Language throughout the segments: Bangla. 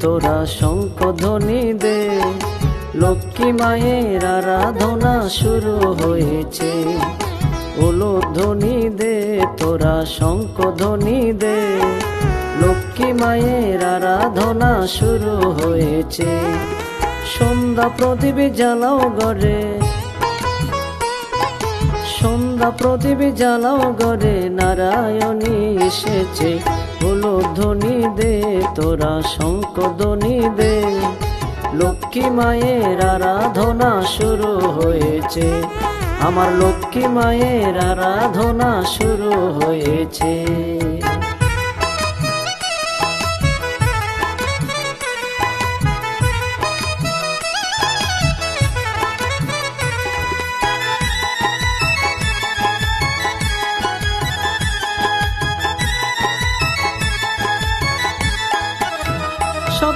তোরা শঙ্কধ্বনি দে। লক্ষ্মী মায়ের আরাধনা শুরু হয়েছে। ওলো ধ্বনি দে, তোরা শঙ্কধ্বনি দে। লক্ষ্মী মায়ের আরাধনা শুরু হয়েছে। সন্ধ্যা প্রদীপ জ্বালাও গড়ে। সন্ধ্যা প্রদীপ জ্বালাও গড়ে, নারায়ণী এসেছে। হলো ধ্বনি দে তোরা শঙ্কধ্বনি দে। লক্ষ্মী মায়ের আরাধনা শুরু হয়েছে। আমার লক্ষ্মী মায়ের আরাধনা শুরু হয়েছে।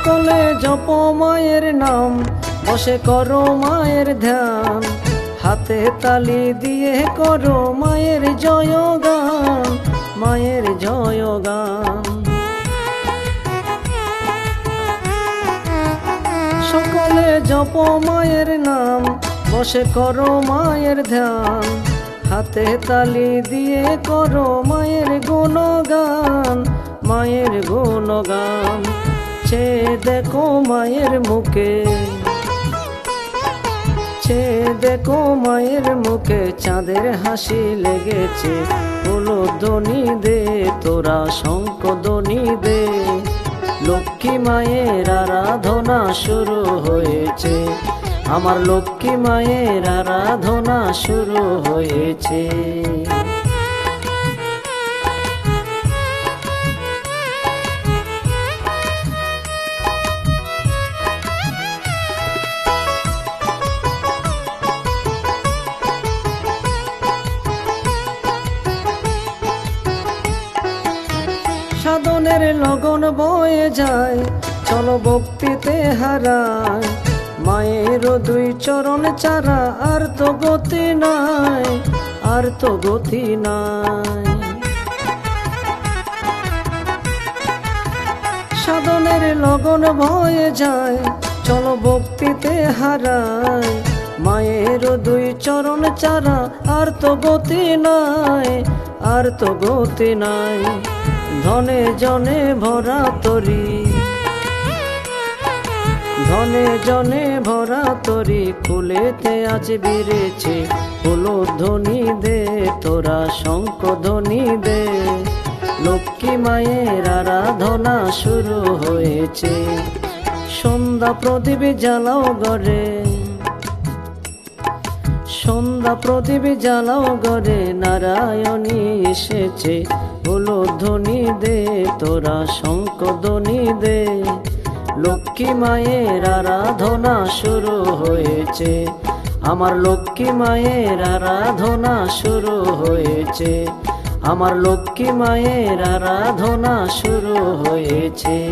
সকলে জপ মায়ের নাম, বসে করো মায়ের ধ্যান। হাতে তালি দিয়ে করো মায়ের জয়গান মায়ের জয়গান। সকলে জপ মায়ের নাম, বসে করো মায়ের ধ্যান। হাতে তালি দিয়ে করো মায়ের গুণগান মায়ের গুণগান। চে দেখো মায়ের মুখে। চে দেখো মায়ের মুখে চাঁদের হাসি লেগেছে। হলো দনি দে, তোরা শঙ্খ দনি দে। লক্ষ্মী মায়ের আরাধনা শুরু হয়েছে। আমার লক্ষ্মী মায়ের আরাধনা শুরু হয়েছে। সাধনের লগন বয়ে যায়। চলো ভক্তিতে হারায় মায়ের দুই চরণ চারা আর তো গতি নাই, আর তো গতি নাই। সাধনের লগন বয়ে যায়, চলো ভক্তিতে হারায় মায়ের দুই চরণ চারা আর তো গতি নাই, আর তো গতি নাই। ধনে জনে ভরা তরি। ধনে জনে ভরা তরি, ফুলেতে আজ বেড়েছে। হলো ধ্বনি দে, তোরা শঙ্খ ধ্বনি দে। লক্ষ্মী মায়ের আরাধনা শুরু হয়েছে। সন্ধ্যা প্রদীপ জ্বালাও গড়ে সন্ধ্যা প্রদীপ জ্বালাও গড়ে নারায়ণী এসেছে। হলো ধ্বনি দে, তোরা শঙ্খ ধ্বনি দে। লক্ষ্মী মায়ের আরাধনা শুরু হয়েছে। আমার লক্ষ্মী মায়ের আরাধনা শুরু হয়েছে। আমার লক্ষ্মী মায়ের আরাধনা শুরু হয়েছে।